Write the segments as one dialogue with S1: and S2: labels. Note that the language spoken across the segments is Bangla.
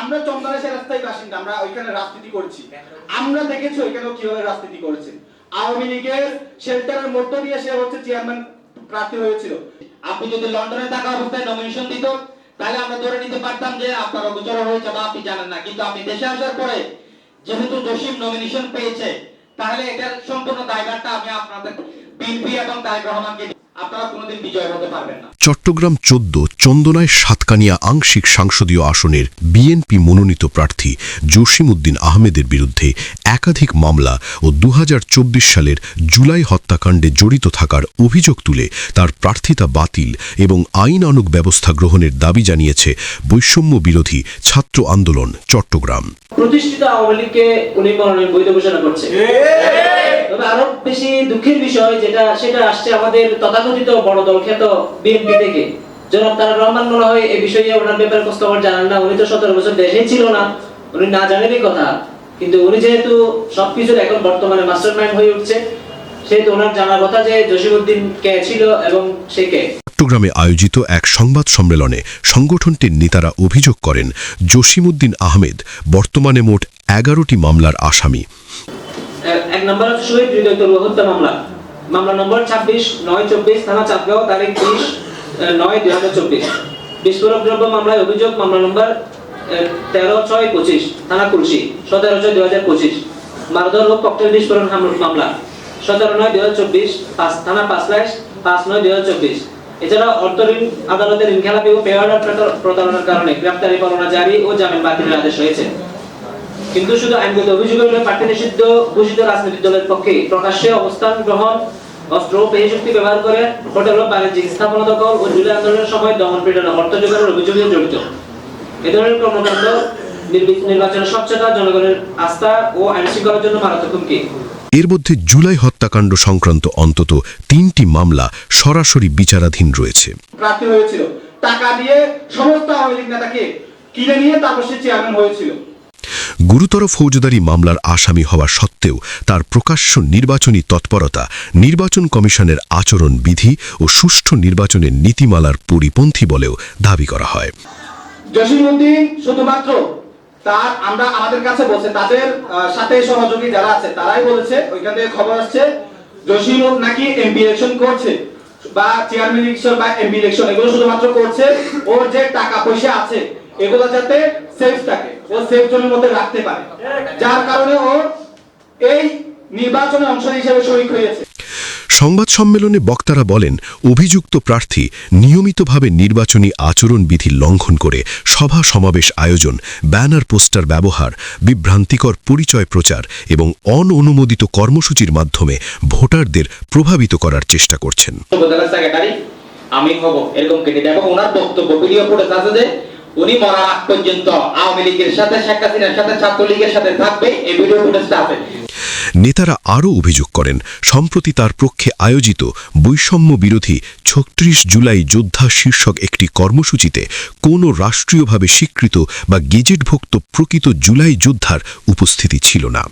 S1: আমরা চন্দনেশের রাস্তায় বাসিন্দা, আমরা ওইখানে রাজনীতি করছি। আমরা দেখেছি ওইখানেও কীভাবে রাজনীতি করেছে। আওয়ামী লীগের শেল্টারের মধ্য দিয়ে সে হচ্ছে চেয়ারম্যান প্রার্থী হয়েছিল।
S2: আপনি যদি লন্ডনে থাকা অবস্থায় নমিনেশন দিত, তাহলে আমরা ধরে নিতে পারতাম যে আপনার অগোচর হয়েছে বা আপনি জানেন না। কিন্তু আপনি দেশে আসার পরে যেহেতু জসিম নমিনেশন পেয়েছে, তাহলে এটার সম্পূর্ণ দায়ভারটা আমি আপনাদের বিএনপি এবং তারেক রহমানকে আপনারা কোনোদিন বিজয় হতে পারবেন না।
S3: চট্টগ্রাম চোদ্দ, চন্দনায় সাতকানিয়া আংশিক সাংসদীয় আসনের বিএনপি মনোনীত প্রার্থী জসিমউদ্দিন আহমেদের বিরুদ্ধে একাধিক মামলা ও দুহাজার চব্বিশ সালের জুলাই হত্যাকাণ্ডে জড়িত থাকার অভিযোগ তুলে তার প্রার্থিতা বাতিল এবং আইনানুগ ব্যবস্থা গ্রহণের দাবি জানিয়েছে বৈষম্য বিরোধী ছাত্র আন্দোলন চট্টগ্রাম।
S4: প্রতিষ্ঠিত আওয়ামী লীগকে উনি বৈধ ঘোষণা করছে। তবে আরও বেশি দুঃখের বিষয় যেটা, সেটা আসছে আমাদের তথাকথিত বড় দল খ্যাত বিএনপি থেকে। জনাব তারা রহমান মনে হয় এই বিষয়ে ওনার ব্যাপারে খোঁজ খবর জানান না। উনি তো সতেরো বছর দেশেই ছিল না। উনি না জানেনই কথা। কিন্তু উনি যেহেতু সবকিছুর এখন বর্তমানে মাস্টার মাইন্ড হয়ে উঠছে সেহেতু ওনার জানার কথা যে জসিমউদ্দিন কে ছিল এবং সে কে।
S3: চট্টগ্রামে আয়োজিত এক সংবাদ সম্মেলনে সংগঠনটির নেতারা অভিযোগ করেন জসিমউদ্দিন আহমেদ বর্তমানে মোট এগারোটি মামলার আসামি।
S4: এক- নম্বর হচ্ছে শহীদ হত্যা মামলা। মামলা নম্বর ছাব্বিশ নয় চব্বিশ থানা চাঁদগাঁও তারিখ বিশ নয় দুই হাজার চব্বিশ। বিস্ফোরক দ্রব্য মামলায় অভিযোগ, মামলা নম্বর তেরো, ছয়, পঁচিশ, থানা কুলসি সতেরো, ছয় দুই হাজার পঁচিশ। মারধর ও ককটেল বিস্ফোরণ মামলা। সতেরো, নয় দুই হাজার চব্বিশ, পাঁচ, থানা পাঁচ লাখ পাঁচ, নয় দুই হাজার চব্বিশ। এছাড়া অর্থঋণ, আদালতের ঋণ ও প্রতারণার কারণে গ্রেপ্তারি পরোয়ানা জারি ও জামিন বাতিলের আদেশ হয়েছে কিন্তু শুধু আইনগত অভিযোগের নিষিদ্ধ, ঘোষিত রাজনৈতিক দলের পক্ষে প্রকাশ্যে অবস্থান গ্রহণ অস্ত্র ও পেশি শক্তি ব্যবহার করে হোটেল ও বাণিজ্যিক স্থাপনা দখল ও জুলাই আন্দোলনের সময় দমন পীড়ন অর্থ জোগাড়ের অভিযোগে জড়িত। এ ধরনের কর্মকাণ্ড নির্বাচনের স্বচ্ছতা জনগণের আস্থা ও আইন শৃঙ্খলার জন্য মারাত্মক হুমকি।
S3: এর মধ্যে জুলাই হত্যাকাণ্ড সংক্রান্ত অন্তত তিনটি মামলা সরাসরি বিচারাধীন রয়েছে।
S1: প্রার্থী হয়েছিল। টাকা দিয়ে সমস্ত আওয়ামী লীগ নেতাকে কিনে নিয়ে তারপর সে চেয়ারম্যান হয়েছিল।
S3: গুরুতর ফৌজদারি মামলার আসামি হওয়া সত্ত্বেও তার প্রকাশ্য নির্বাচনী তৎপরতা, নির্বাচন কমিশনের আচরণ বিধি ও সুষ্ঠু নির্বাচনের নীতিমালার পরিপন্থী বলেও দাবি করা হয়।
S1: শুধুমাত্র তার, আমরা আমাদের কাছে বলছে, তাদের সাথে সহযোগী যারা আছে, তারাই বলেছে, ওইখান থেকে খবর আসছে, জসিম নাকি এমপি ইলেকশন করছে, বা চেয়ারম্যান ইলেকশন বা এমপি ইলেকশন এগুলো শুধুমাত্র করছে, ওর যে টাকা পয়সা আছে এগুলো যাতে সেফ থাকে ও সেফ জোনের মধ্যে রাখতে পারে। যার কারণে ও এই নির্বাচনে অংশ হিসেবে শরিক হয়েছে।
S3: সংবাদ সম্মেলনে বক্তারা বলেন অভিযুক্ত প্রার্থী নিয়মিতভাবে নির্বাচনী আচরণবিধি লঙ্ঘন করে সভা সমাবেশ আয়োজন ব্যানার পোস্টার ব্যবহার বিভ্রান্তিকর পরিচয় প্রচার এবং অননুমোদিত কর্মসূচির মাধ্যমে ভোটারদের প্রভাবিত করার চেষ্টা করছেন।
S2: আমি হব এরকম এবং ওনার বক্তব্য ভিডিও ফুটেজ আছে যে উনি মরার আগ পর্যন্ত আওয়ামী লীগের সাথে, শেখ হাসিনার সাথে, ছাত্রলীগের সাথে থাকবে। এই ভিডিও ফুটেজটা আছে।
S3: নেতারা আরও অভিযোগ করেন, সম্প্রতি তার পক্ষে আয়োজিত বৈষম্য বিরোধী ছত্রিশ জুলাই যোদ্ধা শীর্ষক একটি কর্মসূচিতে কোনো রাষ্ট্রীয়ভাবে স্বীকৃত বা গেজেটভুক্ত প্রকৃত জুলাই যোদ্ধার উপস্থিতি ছিল না।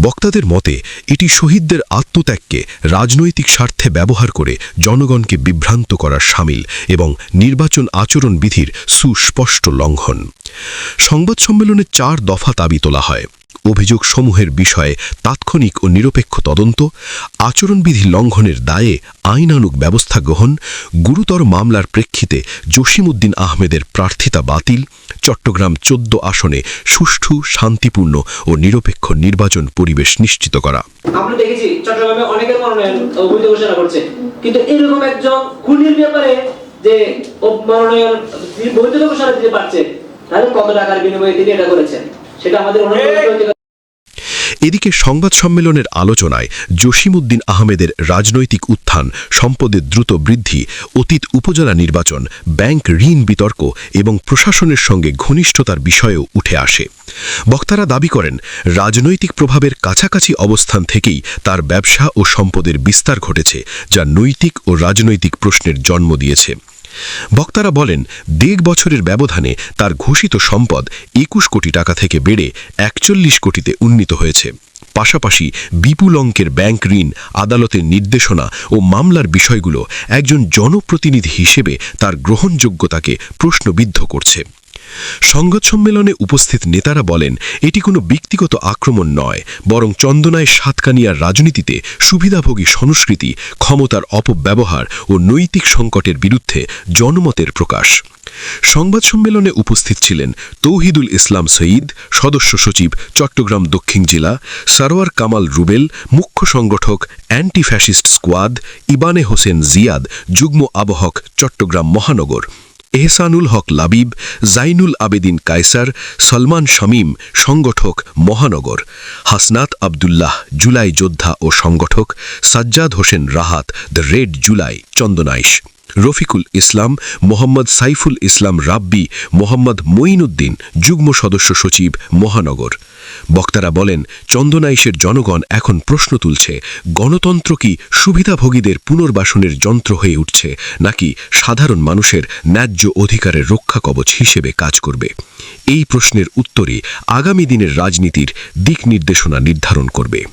S3: বক্তাদের মতে, এটি শহীদদের আত্মত্যাগকে রাজনৈতিক স্বার্থে ব্যবহার করে জনগণকে বিভ্রান্ত করার সামিল এবং নির্বাচন আচরণ বিধির সুস্পষ্ট লঙ্ঘন। সংবাদ সম্মেলনে চার দফা দাবি তোলা হয়। অভিযোগ সমূহের বিষয়ে তাৎক্ষণিক ও নিরপেক্ষ তদন্ত, আচরণবিধি লঙ্ঘনের দায়ে আইনানুগ ব্যবস্থা গ্রহণ, গুরুতর মামলার প্রেক্ষিতে জসিমউদ্দিন আহমেদের প্রার্থিতা বাতিল, চট্টগ্রাম চোদ্দ আসনে সুষ্ঠু, শান্তিপূর্ণ ও নিরপেক্ষ নির্বাচন পরিবেশ নিশ্চিত করা।
S4: যে মনোনয়ন বৈধ ঘোষণা দিতে পারছে, তাহলে কত টাকার বিনিময়ে তিনি এটা করেছেন? সেটা আমাদের
S3: এদিকে সংবাদ সম্মেলনের আলোচনায় জসিমউদ্দিন আহমেদের রাজনৈতিক উত্থান সম্পদের দ্রুত বৃদ্ধি অতীত উপজেলা নির্বাচন ব্যাংক ঋণ বিতর্ক এবং প্রশাসনের সঙ্গে ঘনিষ্ঠতার বিষয়েও উঠে আসে। বক্তারা দাবি করেন রাজনৈতিক প্রভাবের কাছাকাছি অবস্থান থেকেই তার ব্যবসা ও সম্পদের বিস্তার ঘটেছে যা নৈতিক ও রাজনৈতিক প্রশ্নের জন্ম দিয়েছে। বক্তারা বলেন, দেড় বছরের ব্যবধানে তার ঘোষিত সম্পদ একুশ কোটি টাকা থেকে বেড়ে একচল্লিশ কোটিতে উন্নীত হয়েছে। পাশাপাশি বিপুল অঙ্কের ব্যাংক ঋণ, আদালতের নির্দেশনা ও মামলার বিষয়গুলো একজন জনপ্রতিনিধি হিসেবে তার গ্রহণযোগ্যতাকে প্রশ্নবিদ্ধ করছে। সংবাদ সম্মেলনে উপস্থিত নেতারা বলেন, এটি কোনো ব্যক্তিগত আক্রমণ নয়, বরং চন্দনায় সাতকানিয়ার রাজনীতিতে সুবিধাভোগী সংস্কৃতি, ক্ষমতার অপব্যবহার ও নৈতিক সংকটের বিরুদ্ধে জনমতের প্রকাশ। সংবাদ সম্মেলনে উপস্থিত ছিলেন তৌহিদুল ইসলাম সঈদ, সদস্য সচিব চট্টগ্রাম দক্ষিণ জেলা, সারোয়ার কামাল রুবেল, মুখ্য সংগঠক anti fascist squad, Ibne Hossain Ziad, যুগ্ম আবহক চট্টগ্রাম মহানগর। এহসানুল হক লাবিব, জাইনুল আবেদিন কায়সার, সলমান শামীম সংগঠক মহানগর, হাসনাত আবদুল্লাহ জুলাই যোদ্ধা ও সংগঠক, Sajjad Hossain Rahat the red July Chandanaish. Rafiqul Islam, Mohammad Saiful Islam Rabbi, Mohammad Moinuddin, যুগ্ম সদস্য সচিব, মহানগর। বক্তারা বলেন, চন্দনাইশের জনগণ এখন প্রশ্ন তুলছে, গণতন্ত্র কি সুবিধাভোগীদের পুনর্বাসনের যন্ত্র হয়ে উঠছে, নাকি সাধারণ মানুষের ন্যায্য অধিকারের রক্ষা কবচ হিসেবে কাজ করবে? এই প্রশ্নের উত্তরে আগামী দিনের রাজনীতির দিক নির্দেশনা নির্ধারণ করবে।